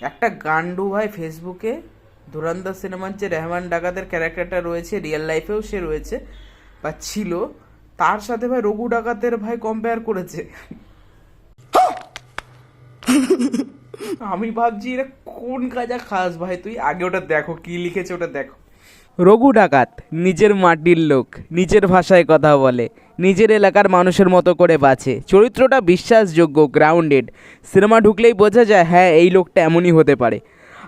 একটা গান্ডু ভাই ফেসবুকে ধুরান্দা সিনেমার যে রেহমান ডাকাতের ক্যারেক্টারটা রয়েছে রিয়েল লাইফেও সে রয়েছে, বা ছিল, তার সাথে ভাই রঘু ডাকাতের ভাই কম্পেয়ার করেছে। আমি ভাবছি এটা কোন কাজা খাস ভাই? তুই আগে ওটা দেখো, কি লিখেছে ওটা দেখো। রঘু ডাকাত নিজের মাটির লোক নিজের ভাষায় কথা বলে নিজের এলাকার মানুষের মতো করে বাঁচে চরিত্রটা বিশ্বাসযোগ্য গ্রাউন্ডেড সিনেমা ঢুকলেই বোঝা যায় হ্যাঁ এই লোকটা এমনই হতে পারে।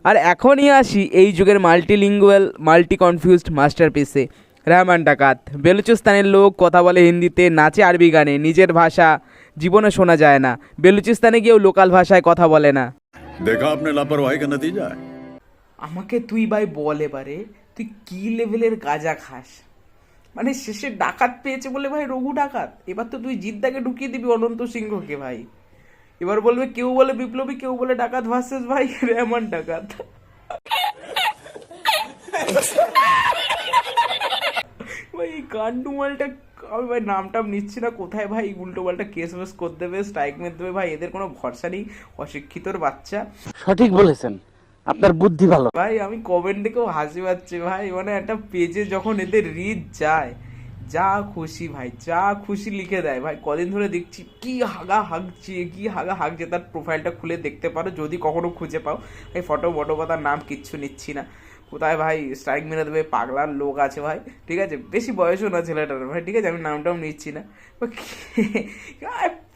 আর এখনই আসি এই যুগের মাল্টিলিঙ্গুয়াল মাল্টি কনফিউজড মাস্টারপিসে রহমান ডাকাত বেলুচিস্তানের লোক কথা বলে হিন্দিতে নাচে আরবি গানে নিজের ভাষা জীবনে শোনা যায় না। বেলুচিস্তানে গিয়েও লোকাল ভাষায় কথা বলে না। দেখা আপনি লাপরওয়াহি নতিজা আমাকে তুই ভাই বল এবারে। তুই কি লেভেলের গাঁজা খাস? মানে শেষে ডাকাত পেয়েছে বলে ভাই রঘু ডাকাত। এবার তো তুই জিদ্দাকে ঢুকিয়ে দিবি অনন্ত সিংহকে ভাই। এবার বলবে কেউ বলে বিপ্লবী, কেউ বলে ডাকাত ভার্সেস ভাই, রেহমান ডাকাত। ভাই এই কান্ডু মালটা, আমি ভাই নাম টাম নিচ্ছি না। কোথায় ভাই উল্টো পাল্টা কেস মেস করে দেবে স্ট্রাইক মেরে দেবে? ভাই এদের কোনো ভরসা নেই, অশিক্ষিতর বাচ্চা। সঠিক বলেছেন। আপনার বুদ্ধি ভালো। ভাই, আমি কমেন্ট দেখেও হাসি পাচ্ছে ভাই। মানে একটা পেজে যখন এদের রিচ যায়, যা খুশি ভাই, যা খুশি লিখে দেয় ভাই। কদিন ধরে দেখছি কি হাগা হাগছে, কি হাগা হাগছে। তার প্রোফাইলটা খুলে দেখতে পারো, যদি কখনো খুঁজে পাও। এই ফটো ফটো তার নাম কিচ্ছু নিচ্ছি না। কোথায় ভাই? স্ট্রাইক মেরে দেবে, পাগলার লোক আছে ভাই। ঠিক আছে? বেশি বয়সও না ছেলেটার, ভাই। ঠিক আছে? আমি নামটাও নিচ্ছি না।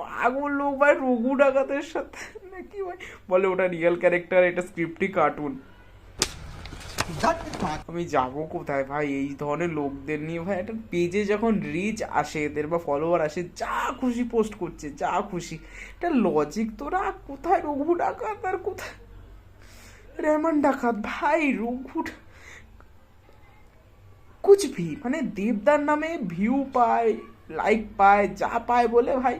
পাগল লোক ভাই, রঘু ডাকাতের সাথে। নাকি ভাই? বলে ওটা রিয়েল ক্যারেক্টার এটা স্ক্রিপ্টই কার্টুন আমি যাব কোথায় ভাই? এই ধরনের লোকদের নিয়ে ভাই একটা পেজে যখন রিচ আসে এদের বা ফলোয়ার আসে যা খুশি পোস্ট করছে যা খুশি। এটা লজিক তোরা কোথায় রঘু ডাকাত আর কোথায়? রেহমান ডাকাত ভাই রঘু ডা- কুছ ভি মানে দেবদার নামে ভিউ পায়। লাইক পায়, যা পায় বলে ভাই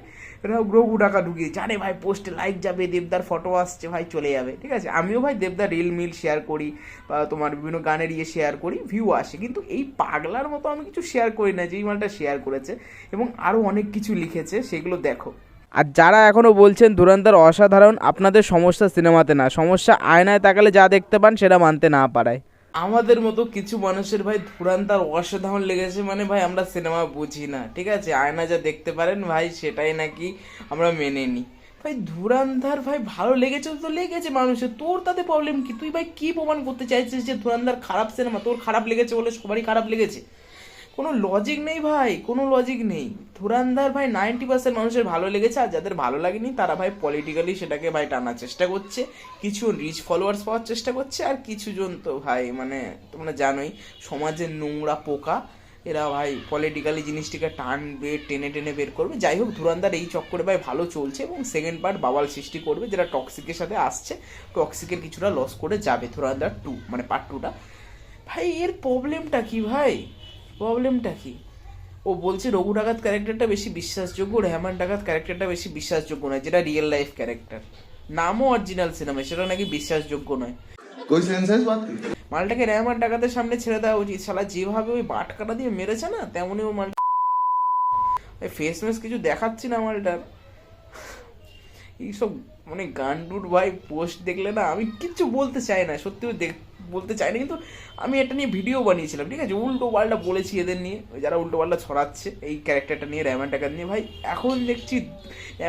রঘু টাকা ঢুকিয়ে জানে ভাই পোস্টে লাইক যাবে, দেবদার ফটো আসছে, ভাই চলে যাবে, ঠিক আছে? আমিও ভাই দেবদার রিল মিল শেয়ার করি বা তোমার বিভিন্ন গানের ইয়ে শেয়ার করি ভিউ আসে। কিন্তু এই পাগলার মতো আমি কিছু শেয়ার করি না, যেই মালটা শেয়ার করেছে এবং আরও অনেক কিছু লিখেছে, সেগুলো দেখো। আর যারা এখনও বলছেন ধুরন্ধর অসাধারণ, আপনাদের সমস্যা সিনেমাতে না, সমস্যা আয়নায় তাকালে যা দেখতে পান সেটা মানতে না পারায়। আমাদের মতো কিছু মানুষের ভাই ধুরান্তার অসাধারণ লেগেছে মানে ভাই আমরা সিনেমা বুঝি না, ঠিক আছে? আয়না যা দেখতে পারেন ভাই, সেটাই নাকি আমরা মেনে নিই। ভাই ধুরান্ধার ভাই ভালো লেগেছে তো লেগেছে মানুষের, তোর তাতে প্রবলেম কি? তুই ভাই কি প্রমাণ করতে চাইছিস যে ধুরান্ধার খারাপ সিনেমা? তোর খারাপ লেগেছে বলে সবারই খারাপ লেগেছে। কোনো লজিক নেই ভাই, কোনো লজিক নেই। ধুরান্ধার ভাই নাইনটি পার্সেন্ট মানুষের ভালো লেগেছে, আর যাদের ভালো লাগেনি তারা ভাই পলিটিক্যালি সেটাকে ভাই টানার চেষ্টা করছে, কিছু রিচ ফলোয়ার্স পাওয়ার চেষ্টা করছে, আর কিছু জন তো ভাই মানে তোমরা জানোই সমাজের নোংরা পোকা, এরা ভাই পলিটিক্যালি জিনিসটিকে টানবে, টেনে টেনে বের করবে। যাই হোক, ধুরান্ধার এই চক্করে ভাই ভালো চলছে এবং সেকেন্ড পার্ট বাবাল সৃষ্টি করবে, যেটা টক্সিকের সাথে আসছে টক্সিকের কিছুটা লস করে যাবে ধুরান্ধার টু মানে পার্ট টুটা ভাই, এর প্রবলেমটা কি ভাই? প্রবলেমটা কি? ও বলছে রঘু ডাকাত ক্যারেক্টারটা বেশি বিশ্বাসযোগ্য রেহমান ডাকাত ক্যারেক্টারটা বেশি বিশ্বাসযোগ্য নয় যেটা রিয়েল লাইফ ক্যারেক্টার নামও অরিজিনাল সিনেমা সেটা নাকি বিশ্বাসযোগ্য নয়। মালটাকে রেহমান ডাকাতের সামনে ছেড়ে দেওয়া উচিত। শালা যেভাবে ওই বাটকাটা দিয়ে মেরেছে না তেমনই ও মালটা ফেস মেস কিছু দেখাচ্ছি না মালটার। এইসব মানে গান্ডুর ভাই পোস্ট দেখলে না আমি কিচ্ছু বলতে চাই না, সত্যি দেখ, বলতে চাই না। কিন্তু আমি এটা নিয়ে ভিডিও বানিয়েছিলাম, ঠিক আছে? উল্টো পাল্টা বলেছি এদের নিয়ে যারা উল্টো পাল্টা ছড়াচ্ছে এই ক্যারেক্টারটা নিয়ে র্যামান টাকাত নিয়ে। ভাই, এখন দেখছি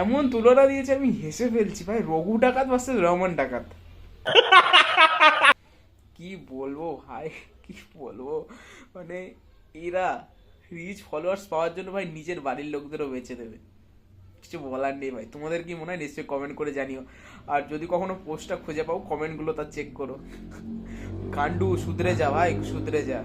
এমন তুলনা দিয়েছে, আমি হেসে ফেলছি। ভাই, রঘু ডাকাত ভার্সেস রহমান ডাকাত। কি বলব ভাই, কি বলব? মানে এরা রিচ ফলোয়ার্স পাওয়ার জন্য ভাই নিজের বাড়ির লোকদেরও বেঁচে দেবে। কিছু বলার নেই ভাই। তোমাদের কি মনে হয়? নিশ্চয়ই কমেন্ট করে জানিও। আর যদি কখনো পোস্টটা খুঁজে পাও কমেন্টগুলো তার চেক করো। কান্ডু সুধরে যা ভাই সুধরে যা